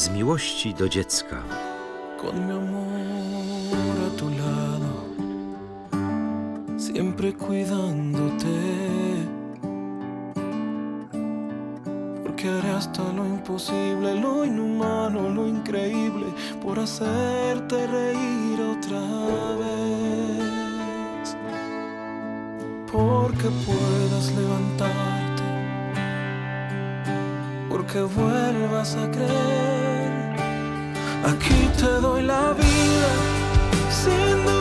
Z miłości do dziecka. Con mi amor a tu lado, siempre cuidándote. Porque haré hasta lo imposible, lo inhumano, lo increíble, por hacerte reír otra vez. Porque puedas levantarte, porque vuelvas a creer. Aquí te doy la vida, sin dudarlo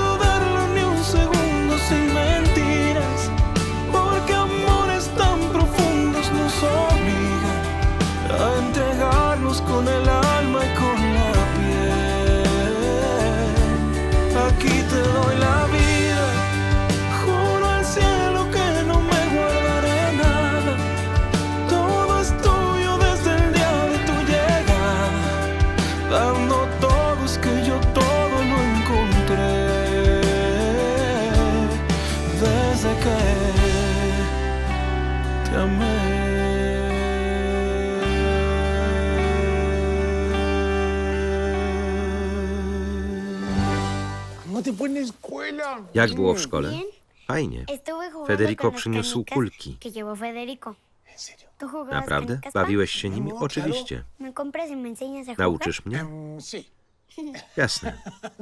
te amé. No. Jak było w szkole? Fajnie. Federico przyniósł kulki. Que llevó Federico. En serio. ¿Tú jugabas Naprawdę? Bawiłeś się nimi? No, Oczywiście. ¿Me compras y? Nauczysz mnie? Jasne.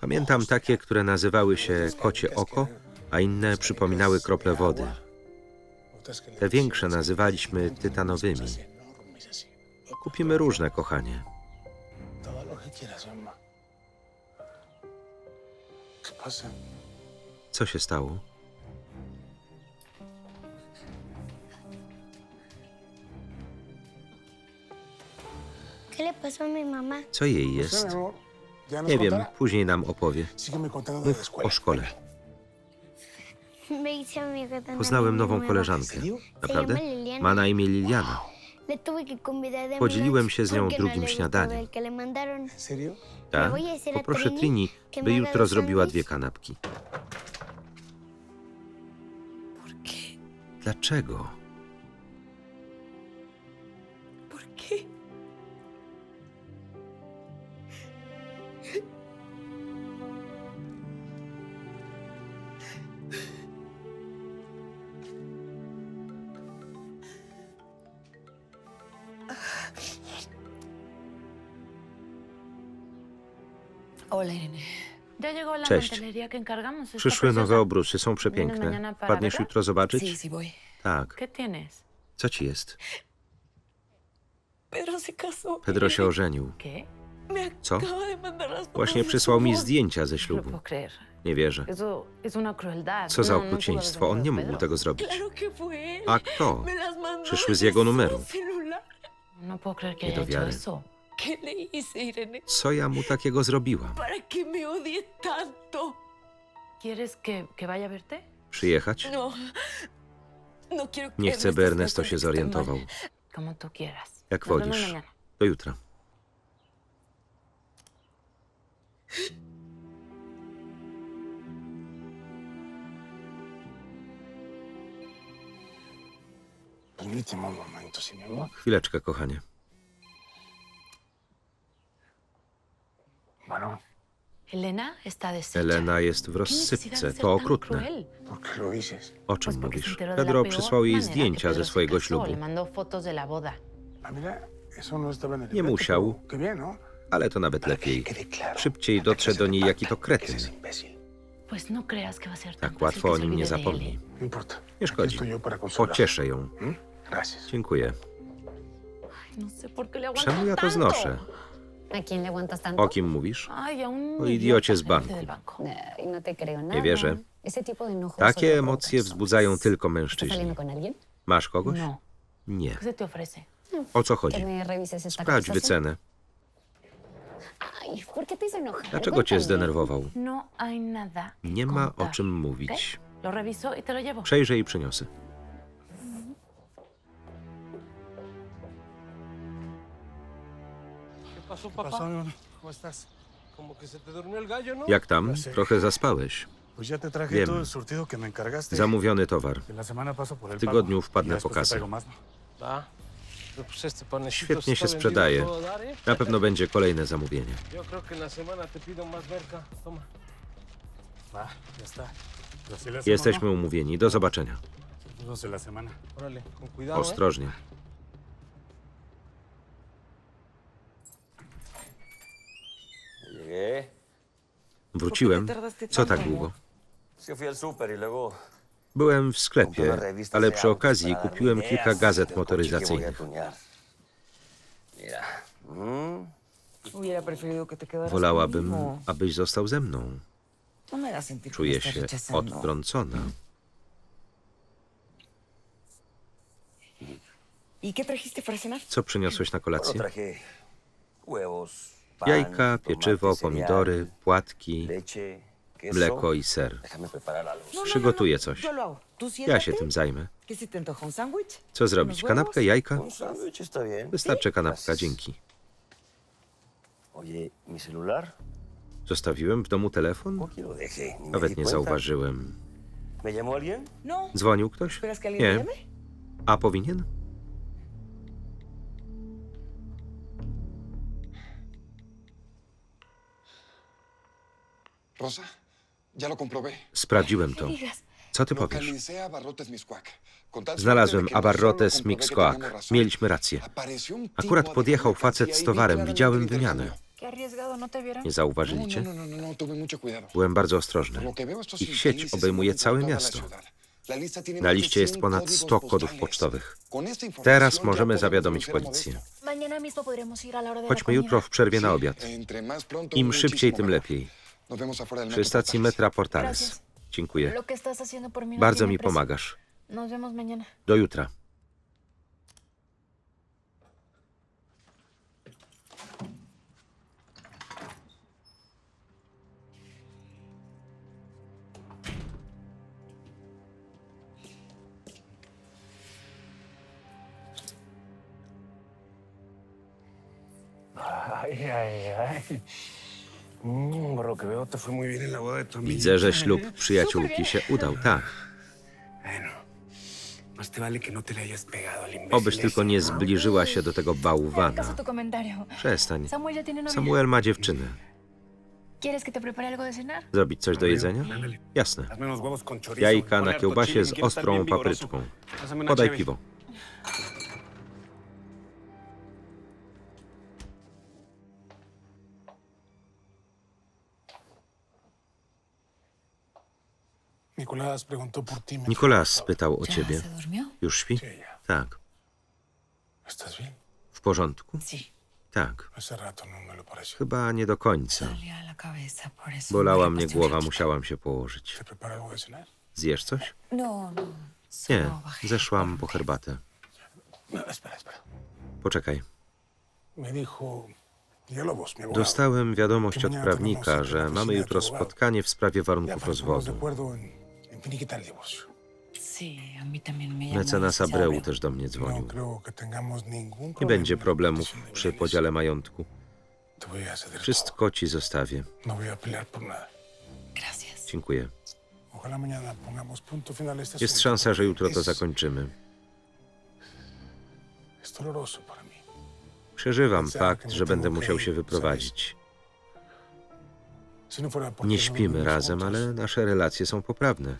Pamiętam takie, które nazywały się kocie oko, a inne przypominały krople wody. Te większe nazywaliśmy tytanowymi. así. Kupimy różne, kochanie. Co się stało? ¿Qué le pasó a mi mamá? Co jej jest? amor. ¿Ya nos Nie wiem, później nam opowie. Mów o szkole. Me hice amiga de una Poznałem nową nueva. koleżankę. Naprawdę? Ma na imię Liliana. Le tuve que convidar de mi Podzieliłem się z nią drugim śniadaniem. Tak? Poproszę Trini, by jutro zrobiła dwie kanapki. Dlaczego? Cześć. Przyszły nowe obrusy, są przepiękne. verla? jutro zobaczyć? Tak. Co ci jest? Pedro się ożenił. Co? Właśnie przysłał mi zdjęcia ze No ślubu. Nie wierzę. Co za No, no okrucieństwo. On nie mógł tego zrobić. A kto? Przyszły z jego numeru. Nie do wiary. Eso. ¿Qué le hice, Irene? Co ja mu takiego zrobiłam? ¿Para que me odie tanto? ¿Quieres que, que vaya a verte? Przyjechać? No. No quiero que Nie chcę, by Ernesto się zorientował. mal. Como tú quieras. Jak Nos vemos wodzisz. mañana. Do jutra. Permíteme un momento, sí, mi amor. Chwileczkę, kochanie. Elena jest w ¿Qué necesidad de rozsypce. To okrutne. O czym mówisz? Pedro przysłał jej zdjęcia ze swojego ślubu. Ah, no Nie musiał. ¿no? Ale to nawet lepiej. Szybciej dotrze do niej, jaki to kretyn. no Tak łatwo o nim nie zapomni. Nie szkodzi. Pocieszę ją. ¿Mm? Dziękuję. Czemu ja to znoszę? O kim mówisz? Ay, a un O idiocie z banku. no te creo nada. Nie wierzę. Ese tipo de enojos Takie emocje wzbudzają tylko ¿Estás mężczyźni. Masz kogoś? No. Nie. O co chodzi? Sprawdź wycenę. Dlaczego cię zdenerwował? No Nie ma o czym mówić. Y. Przejrzę i przyniosę. Jak tam? Trochę zaspałeś. Encargaste. Zamówiony towar. W tygodniu wpadnę Y po kasę. ¿no? Panecitos Świetnie się sprzedaje. ¿eh? Na pewno będzie kolejne zamówienie. Yo creo que en la semana te pido más merca. Toma. Va, ya está. Pero sí le hacemos, Jesteśmy umówieni. Do zobaczenia. ¿no? Dos de la semana. Órale, con cuidado, ¿eh? Ostrożnie. Wróciłem. Co tak długo? Es que fui al súper y luego Byłem w sklepie, ale przy okazji kupiłem kilka gazet motoryzacyjnych. Mira. mm, Hubiera preferido que te quedaras Wolałabym, conmigo. abyś został ze mną. No me hagas sentir que me Czuję estás się rechazando. odtrącona. ¿Y qué trajiste para cenar? Co przyniosłeś na bueno, kolację? traje huevos, pan, Jajka, pieczywo, pomidory, płatki, mleko i ser. Preparar algo. No, no, Przygotuję no, coś. Ja się tym zajmę. Co zrobić? ¿Unos Kanapkę, jajka? Wystarczy kanapka, dzięki. Zostawiłem w domu telefon? Nawet nie zauważyłem. Dzwonił ktoś? ¿Esperas que alguien te Nie. A powinien? Rosa, ya lo comprobé. Sprawdziłem to. Co ty powiesz? Localicé a Abarrotes Mixcoac. Con tal Znalazłem suerte de que no Abarrotes comprobé que Mixcoac. razón. Mieliśmy rację. Apareció un Akurat podjechał facet z y vi towarem. claramente Widziałem el wymianę. intercambio. ¿no? Nie No, zauważyli no, cię? no, no, no, no, tuve mucho cuidado. Byłem bardzo ostrożny. lo que veo, estos Ich sieć infelices obejmuje całe toda la miasto. ciudad. La lista tiene Na más de liście jest 100 ponad códigos 100 kodów postales. pocztowych. Con esta información Teraz ya możemy podemos zawiadomić policję. Chodźmy jutro w przerwie na obiad. Entre más pronto, Im szybciej, tym mejor. lepiej. Przy stacji metra Portales. Dziękuję. No Bardzo mi pomagasz. Do jutra. Ay, ay, ay. Widzę, że ślub przyjaciółki się udał. Tak. No imbécil Obyś tylko nie zbliżyła się do tego bałwana. Przestań. Samuel ma dziewczynę. Zrobić coś do jedzenia? Jasne. Jajka na kiełbasie z ostrą papryczką. Podaj piwo. Nikolas spytał o ciebie. Już śpi? Tak. W porządku? Tak. No. Chyba nie do końca. Bolała mnie głowa, musiałam się położyć. Zjesz coś? No, no. Nie, zeszłam po herbatę. Poczekaj. Dostałem wiadomość od prawnika, że mamy jutro spotkanie w sprawie warunków rozwodu. Finiquitar el divorcio. Sí, a mí también me. Mecenas Abreu też do mnie No dzwonił. creo que tengamos ningún Nie problema będzie problemów przy podziale majątku. Te voy a ceder todo. Wszystko ci zostawię. No voy a pelear por nada. Gracias. Dziękuję. Ojalá mañana pongamos punto final a este Jest asunto, szansa, że jutro to es- zakończymy. Es doloroso para mí. Przeżywam fakt, że będę musiał się wyprowadzić. Nie śpimy razem, ale nasze relacje są poprawne.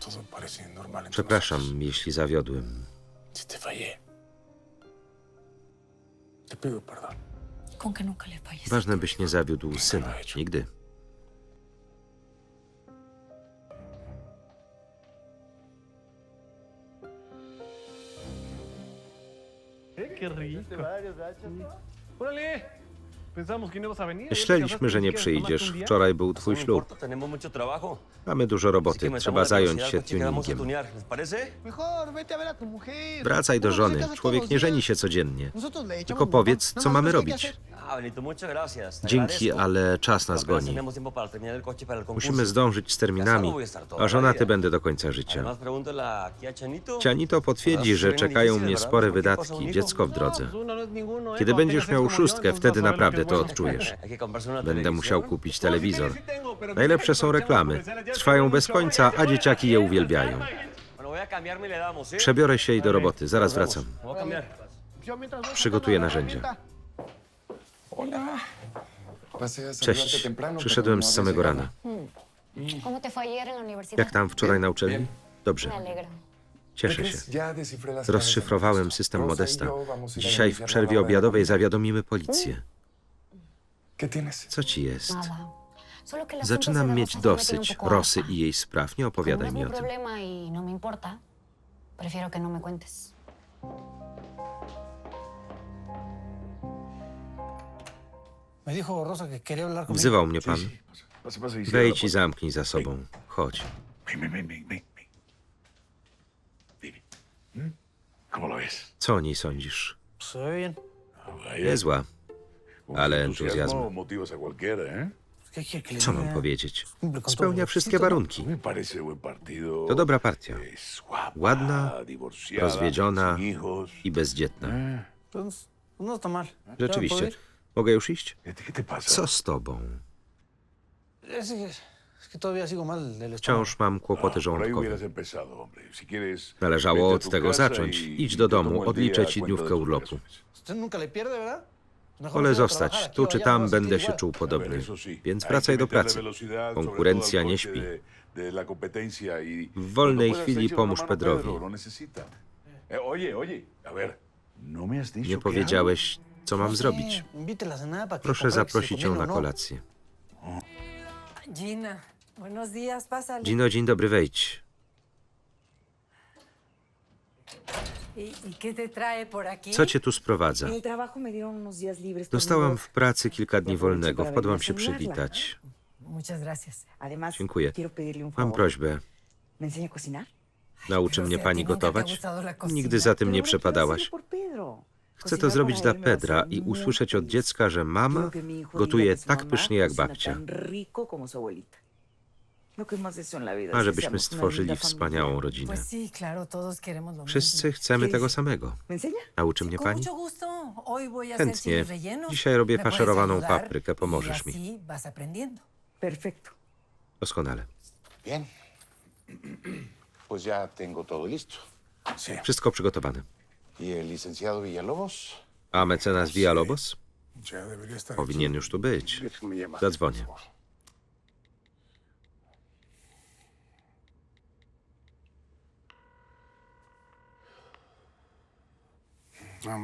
Przepraszam, jeśli zawiodłem. Con que nunca le falles. Ważne, byś nie zawiódł syna. Nigdy. Qué rico. Órale. Myśleliśmy, że nie przyjdziesz. Wczoraj był No twój ślub. Mamy dużo roboty. Trzeba zająć się tuningiem. Wracaj do żony. Człowiek nie żeni się codziennie. Tylko powiedz, co mamy robić. Ah, Dzięki, ale czas nas goni. Musimy zdążyć z terminami, a żonaty będę do końca życia. Cianito potwierdzi, że czekają mnie spore wydatki, dziecko w drodze. Kiedy będziesz miał szóstkę, wtedy naprawdę to odczujesz. Będę musiał kupić telewizor. Najlepsze są reklamy. Trwają bez końca, a dzieciaki je uwielbiają. Y. Przebiorę się i do roboty. Zaraz wracam. Przygotuję narzędzia. Cześć. Przyszedłem pero z no samego rana. ¿Cómo te fue ayer en la universidad? Jak tam wczoraj na uczelni? Dobrze, cieszę ¿Qué się. Rozszyfrowałem system y Modesta. Dzisiaj w przerwie obiadowej zawiadomimy policję. ¿Qué tienes? Co ci jest? Zaczynam mieć dosyć Rosy i jej spraw. Nie no opowiadaj mi o tym. y no no. Wzywał mnie pan. Y Wejdź i zamknij za sobą. Chodź. ¿Mm? Co o niej sądzisz? Niezła. Ale a cualquiera, ¿eh? ¿Qué quiere que le Co mam powiedzieć? Spełnia wszystkie warunki. To dobra partia. Ładna, rozwiedziona i bezdzietna. ¿Eh? No está mal. ¿Ya Rzeczywiście. Mogę już iść? ¿Qué te- ¿Qué te pasa? Co z tobą? Wciąż mam kłopoty Ah, żołądkowe. Należało od tego zacząć. y- Idź do domu, odliczę ci dniówkę urlopu. Wolę quedo zostać tu czy tam, no będę się czuł sí, Więc wracaj do pracy. Konkurencja nie śpi. y- W wolnej chwili pomóż Pedrowi. Eh, no Nie powiedziałeś, co No mam zrobić. Proszę zaprosić ją na no. kolację. Pásale. Gino, dzień dobry, wejdź. ¿Y, y qué te trae por aquí? Co cię tu sprowadza? Dostałam w pracy kilka dni wolnego. Wpadłam się przywitać. Gracias. Además, Dziękuję. Mam prośbę. Nauczy mnie pani gotować? Nigdy za tym nie przepadałaś. Chcę to zrobić dla Pedra i usłyszeć od dziecka, że mama gotuje tak pysznie jak babcia. A żebyśmy stworzyli wspaniałą rodzinę. Wszyscy chcemy ¿Qué tego samego. Nauczy mnie pani? Chętnie. Dzisiaj robię faszerowaną paprykę, pomożesz y mi. aprendiendo. Perfecto. Doskonale. Wszystko przygotowane. ¿Y? A mecenas Villalobos? Powinien już tu być. Zadzwonię. No.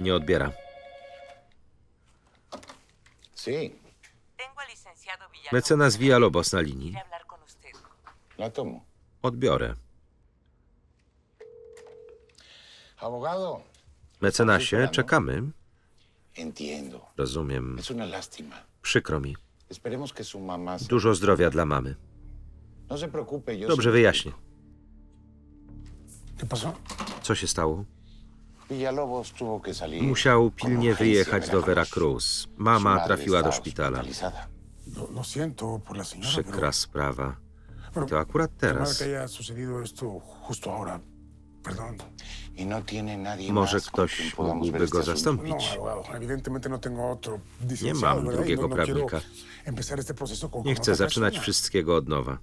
Nie odbiera. Sí, Tengo al licenciado Villalobos. Mecenas Villalobos na linii. hablar con usted. la tomo. Odbiorę. Abogado. Mecenasie, czekamy. Entiendo. Rozumiem. Es una lástima. Przykro mi. Esperemos que su mamá... se- Dużo zdrowia dla mamy. No se preocupe, yo... Dobrze, wyjaśnię. Co się stało? Villalobos tuvo que salir... Musiał pilnie wyjechać do Veracruz. Mama trafiła do szpitala. señora, Przykra sprawa. pero... To akurat teraz. Może más con quien ktoś mógłby go zastąpić. no otro Nie mam. Y drugiego no- no prawnika. Nie chcę zaczynać wszystkiego od nowa.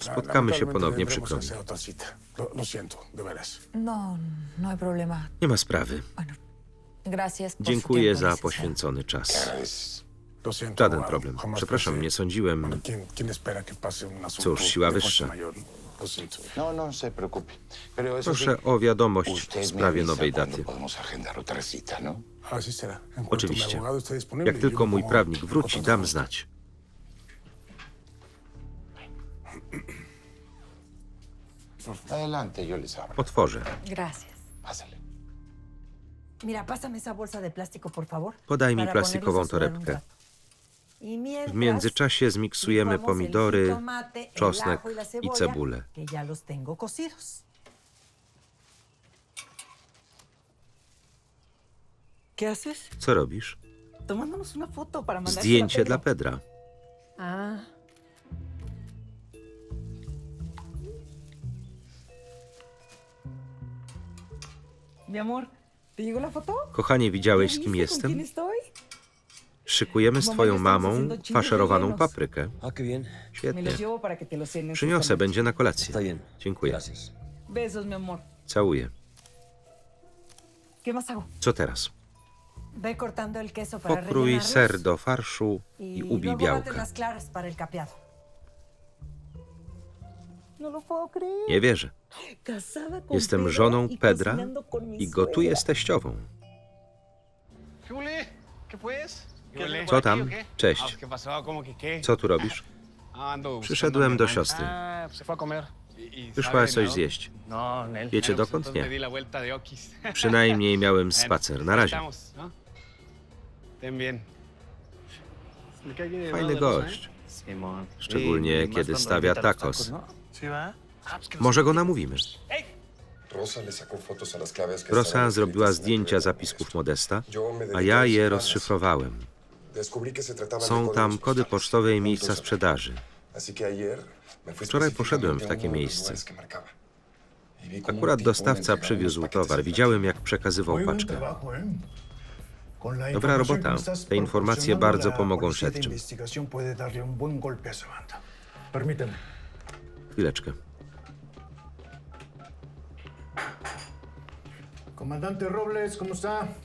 Spotkamy się ponownie, przykro mi. No, no hay problema. Nie ma sprawy. Gracias por su Dziękuję tiempo, za licenciado. poświęcony czas. Żaden problem. Przepraszam, nie sądziłem. Bueno, ¿quién, quién espera que pase un asunto Cóż, siła wyższa. No, no se preocupe. Pero eso sí, Proszę o wiadomość w sprawie nowej daty. ¿no? Oczywiście. Jak tylko mój prawnik wróci, dam znać. Adelante, yo les abro. Otworzę. Gracias. Pásale. Mira, pásame esa bolsa de plástico, por favor. Podaj mi para plastikową torebkę. W międzyczasie zmiksujemy pomidory, czosnek y i cebulę. Co robisz? Zdjęcie dla Pedra. Ah. Kochanie, widziałeś z ¿Ya kim jestem? Szykujemy z twoją mamą faszerowaną paprykę. Świetnie. Przyniosę, będzie na kolację. Dziękuję. Gracias. Besos, mi amor. Całuję. ¿Qué más hago? Co teraz? Ve cortando el queso para Pokrój rellenarlos ser do farszu y i ubij luego białka. las claras para el capeado. No lo puedo creer. Nie wierzę. Jestem żoną y Pedra i gotuję z teściową. ¿Qué huele? ¿Qué pues? ¿Qué Co tam? Cześć. ¿Qué pasó? ¿Cómo que qué? Co tu robisz? Ah, Przyszedłem do siostry. Ah. Y- y Wyszła sabe, coś ¿no? zjeść. No. Wiecie pues dokąd? Nie. Przynajmniej miałem spacer. Na razie. ¿no? Fajny gość. ¿eh? Szczególnie Y kiedy stawia tacos. ¿no? Ah, Może go namówimy. Rosa zrobiła zdjęcia zapisków Modesta, a ja je rozszyfrowałem. Są tam kody pocztowe i miejsca sprzedaży. Wczoraj poszedłem w takie miejsce. Y Akurat dostawca przywiózł towar. Widziałem, jak przekazywał paczkę. Dobra robota. Te informacje bardzo pomogą śledczym. Chwileczkę.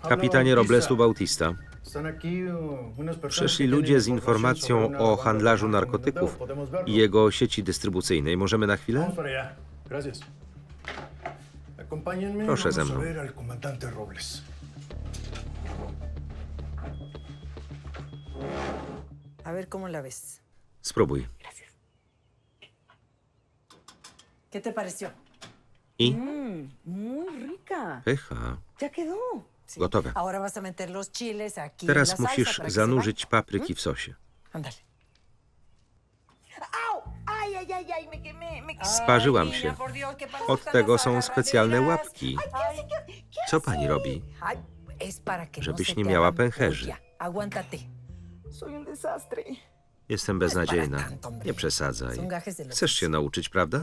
Kapitanie Robles tu Bautista. Przyszli ludzie z informacją o handlarzu narkotyków i jego sieci dystrybucyjnej. Możemy na chwilę? Proszę ze mną. Spróbuj. ¿Qué te pareció? I Muy rica. pycha. Ya quedó. Gotowe. Teraz musisz zanurzyć papryki w sosie. quemé. Sparzyłam się. Od tego są specjalne łapki. Ay, ¿qué hace? ¿Qué- qué Co pani robi? No Żebyś nie miała pęcherzy. Jestem beznadziejna. Nie przesadzaj. Chcesz się nauczyć, prawda?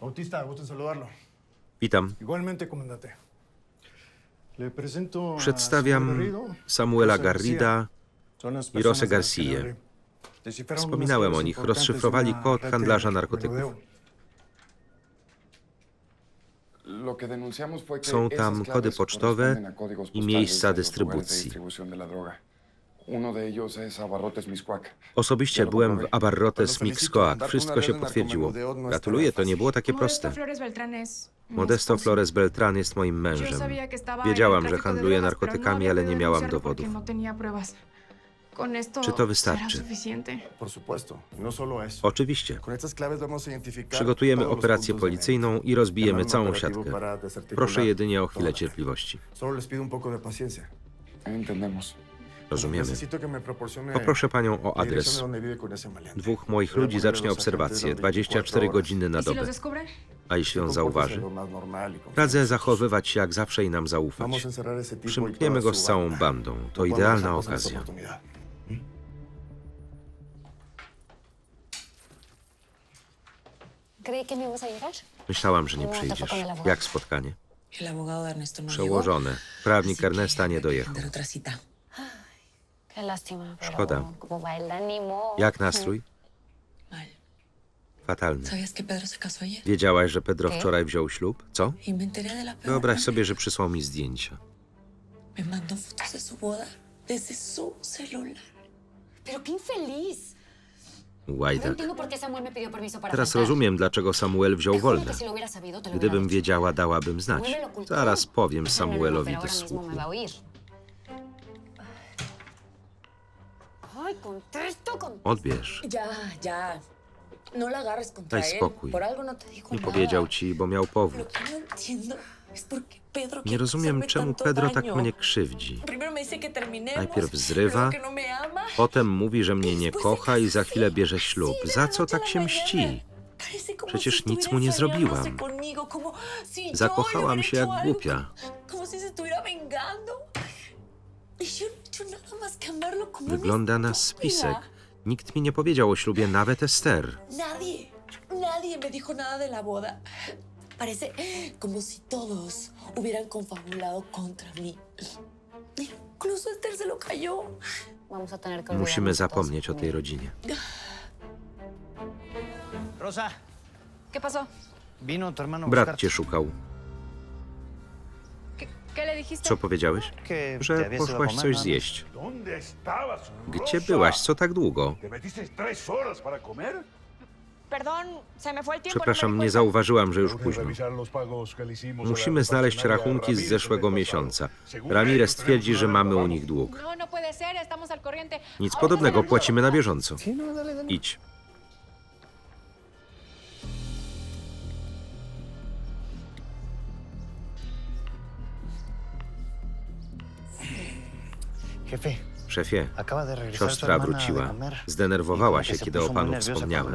Bautista, gusto en saludarlo. Witam. Igualmente, comandante. Le presento Przedstawiam Samuela Garrida i Rosę a las que Garcję. hablé. Descifraron Wspominałem o nich. Rozszyfrowali kod handlarza narkotyków. Są tam kody pocztowe i miejsca dystrybucji. Osobiście byłem w Abarrotes Mixcoac. Wszystko się potwierdziło. Gratuluję, to nie było takie proste. Modesto Flores Beltran jest moim mężem. Wiedziałam, że handluje narkotykami, ale nie miałam dowodów. Czy to wystarczy? Supuesto. No. Oczywiście. Przygotujemy operację policyjną i rozbijemy całą siatkę. Proszę jedynie o chwilę cierpliwości. Solo les pido un poco de paciencia. Entendemos. Rozumiemy. Poproszę panią o adres. Dwóch moich ludzi zacznie obserwację agentes 24 24 godziny na dobę. A jeśli on zauważy, radzę zachowywać się jak zawsze i nam zaufać. Y Przymkniemy go z całą bandą. To idealna okazja. Myślałam, że nie przyjdziesz. Jak spotkanie? Przełożone. Prawnik Ernesta nie dojechał. agendar otra cita. Qué lástima. Pero Szkoda. Jak nastrój? Mal. Fatalny. Wiedziałaś, że Pedro wczoraj wziął ślub? Co? Wyobraź sobie, że przysłał mi zdjęcia. No Łajdak. para Teraz rozumiem, dlaczego Samuel wziął wolne. Gdybym wiedziała, dałabym znać. Zaraz powiem No, no, no, Samuelowi do słuchu. Odbierz. Ya, ya. No la agarres contra Daj él. spokój. Por algo no te dijo Nie nada. powiedział ci, bo miał Lo powód. que no entiendo es por qué Pedro Nie rozumiem, hacerme czemu tanto Pedro tak daño. mnie krzywdzi. Primero me dice que terminemos, Najpierw zrywa, luego que no me ama. Potem mówi, że mnie nie kocha i za chwilę bierze ślub. Za co tak się mści? Parece como Przecież si nic mu nie zrobiłam. conmigo, como si yo le Zakochałam hubiera się hecho jak algo, głupia. Como si se estuviera vengando. Y yo Wygląda na spisek. Nikt mi nie powiedział o ślubie, nawet Ester. Nadie, nadie me dijo nada de la boda. Parece como si todos hubieran confabulado contra mí. Incluso Esther se lo cayó. Vamos a tener que Musimy zapomnieć o tej rodzinie. Rosa, ¿Qué pasó? Brat cię szukał. Co powiedziałeś? Że poszłaś coś zjeść. ¿Dónde estabas? Gdzie byłaś? Co tak długo? ¿Te metiste tres horas para comer? Przepraszam, nie zauważyłam, że już późno. Musimy znaleźć rachunki z zeszłego miesiąca. Ramirez twierdzi, że tenemos mamy u nich dług. Nic podobnego, płacimy na bieżąco. Idź. Szefie, siostra wróciła. Zdenerwowała się, kiedy o panu wspomniałem.